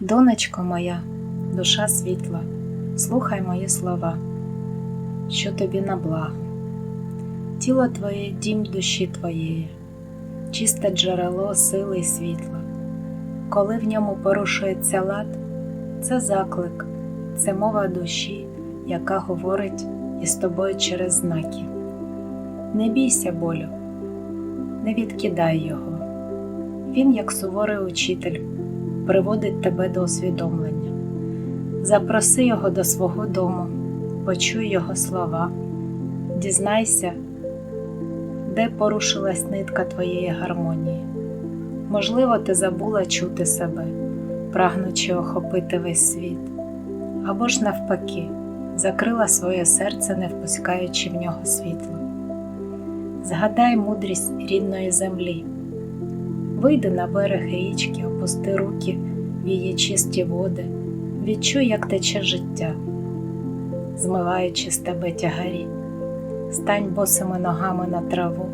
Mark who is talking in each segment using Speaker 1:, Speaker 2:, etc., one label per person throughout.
Speaker 1: Донечко моя, душа світла, слухай мої слова, що тобі на благо. Тіло твоє дім душі твоєї, чисте джерело сили й світла. Коли в ньому порушується лад, це заклик, це мова душі, яка говорить із тобою через знаки. Не бійся болю, не відкидай його. Він, як суворий учитель, приводить тебе до усвідомлення. Запроси його до свого дому, почуй його слова, дізнайся, де порушилась нитка твоєї гармонії. Можливо, ти забула чути себе, прагнучи охопити весь світ, або ж навпаки, закрила своє серце, не впускаючи в нього світло. Згадай мудрість рідної землі. Вийди на берег річки, опусти руки в її чисті води, відчуй, як тече життя, змиваючи з тебе тягарі, стань босими ногами на траву,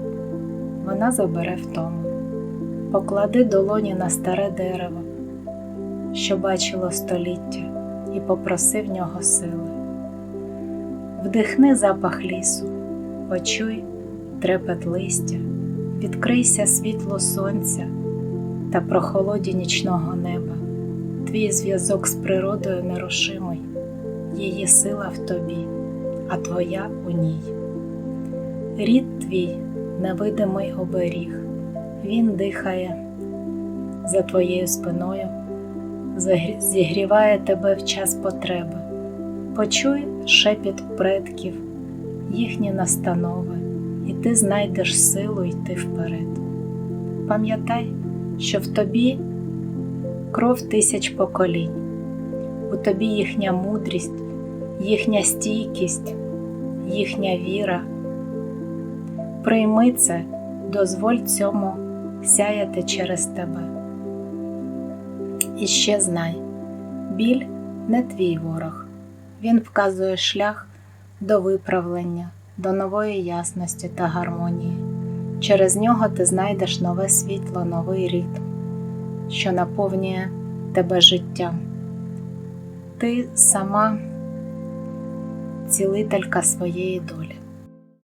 Speaker 1: вона забере втому. Поклади долоні на старе дерево, що бачило століття, і попроси в нього сили. Вдихни запах лісу, почуй трепет листя, відкрийся світло сонця та прохолоді нічного неба. Твій зв'язок з природою нерушимий, її сила в тобі, а твоя у ній. Рід твій невидимий оберіг, він дихає за твоєю спиною, зігріває тебе в час потреби. Почуй шепіт предків, їхні настанови, і ти знайдеш силу йти вперед. Пам'ятай, що в тобі кров тисяч поколінь, у тобі їхня мудрість, їхня стійкість, їхня віра. Прийми це, дозволь цьому сяяти через тебе. І ще знай, біль не твій ворог, він вказує шлях до виправлення, до нової ясності та гармонії. Через нього ти знайдеш нове світло, новий ритм, що наповнює тебе життям. Ти сама цілителька своєї долі.